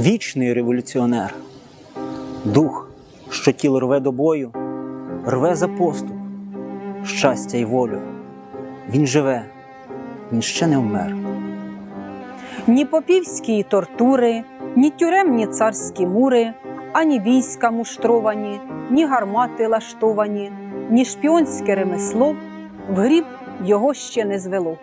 Вічний революціонер, дух, що тіло рве до бою, рве за поступ, щастя й волю. Він живе, він ще не вмер. Ні попівські тортури, ні тюремні царські мури, ані війська муштровані, ні гармати лаштовані, ні шпіонське ремесло в гріб його ще не звело.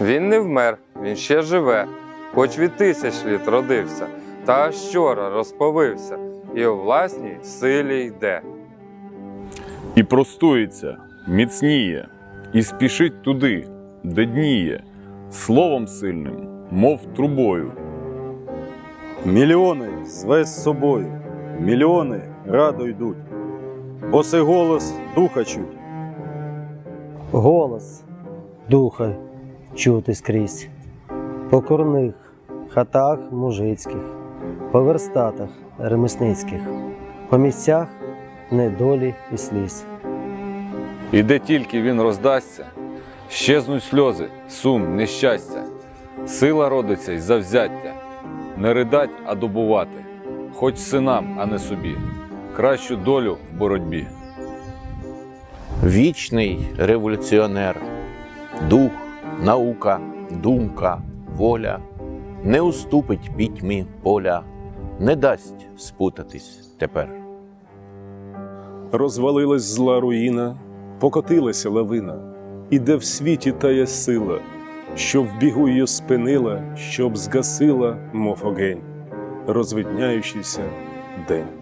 Він не вмер, він ще живе, хоч від тисяч літ родився, та вчора розповився, і у власній силі йде. І простується, міцніє, і спішить туди, де дніє, словом сильним, мов трубою. Мільйони зве з собою, мільйони радо йдуть, бо це голос духа чуть. Голос духа чути скрізь, по корних хатах мужицьких, по верстатах ремесницьких, по місцях недолі і сліз. І де тільки він роздасться, щезнуть сльози, сум, нещастя, сила родиться й завзяття, не ридать, а добувати, хоч синам, а не собі, кращу долю в боротьбі. Вічний революціонер, дух, наука, думка, воля не уступить пітьмі поля, не дасть спутатись тепер. Розвалилась зла руїна, покотилася лавина, і де в світі тає сила, що в бігу її спинила, щоб згасила, мов огень, розвидняючийся день.